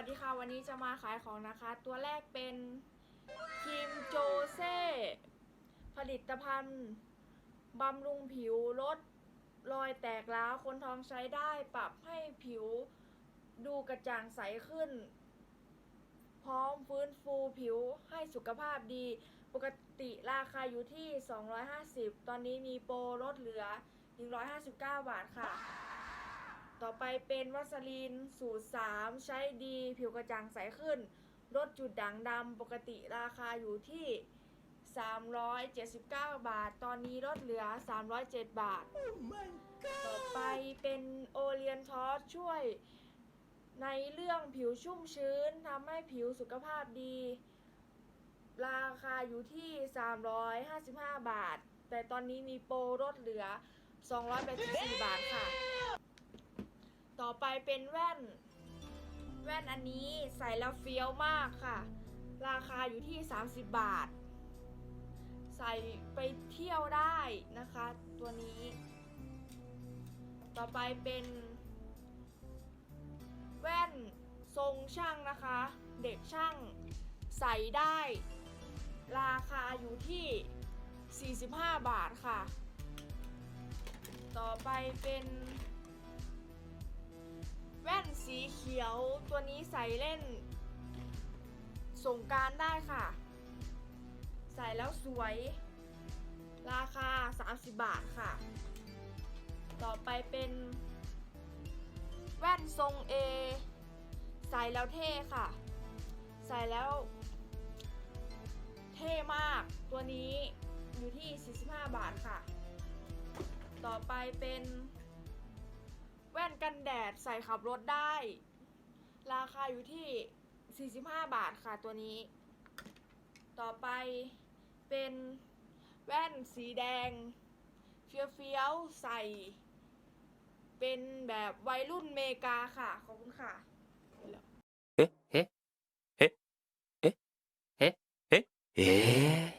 วัสดีค่ะ วันนี้จะมาขายของนะคะ ตัวแรกเป็นครีมโจเซ่ผลิตภัณฑ์บำรุงผิวลดรอยแตกร้าวคนท้องใช้ได้ปรับให้ผิวดูกระจ่างใสขึ้น พร้อมฟื้นฟูผิวให้สุขภาพดี ปกติราคาอยู่ที่ 250 ตอนนี้มีโปรลดเหลือ 159 บาทค่ะ ต่อไปเป็นวัสลีนสูตร 3 ใช้ดีผิวกระจ่างใสขึ้น ลดจุดด่างดำปกติราคาอยู่ที่ 379 บาท ตอนนี้ลดเหลือ 307 บาท ต่อไปเป็นโอเลียนทอสช่วย ในเรื่องผิวชุ่มชื้นทำให้ผิวสุขภาพดี ราคาอยู่ที่ 355 บาท แต่ตอนนี้มีโปรลดเหลือ 284 บาทค่ะ ต่อไปเป็นแว่น แว่นอันนี้ใส่แล้วเฟี้ยวมากค่ะ ราคาอยู่ที่ 30 บาท ใส่ไปเที่ยวได้นะคะ ตัวนี้ ต่อไปเป็น แว่นทรงช่างนะคะ เด็กช่างใส่ได้ ราคาอยู่ที่ 45 บาทค่ะ ต่อไปเป็น สีเขียวตัวนี้ใส่เล่นสงการได้ค่ะ ใส่แล้วสวย ราคา 30 บาทค่ะ ต่อไปเป็นแว่นทรง A ใส่แล้วเท่ค่ะ ใส่แล้ว เท่มากตัวนี้อยู่ที่ 45 บาทค่ะ ต่อไปเป็นแว่นกันแดดใส่ขับรถได้าอยู่ที่ 45 บาทค่ะตัวนี้ ต่อไปเป็นแว่นสีแดง เฟี้ยวๆใส่ เป็นแบบวัยรุ่นเมกาค่ะ ขอบคุณค่ะ เฮ้เฮ้เฮ้เฮ้เฮ้เฮ้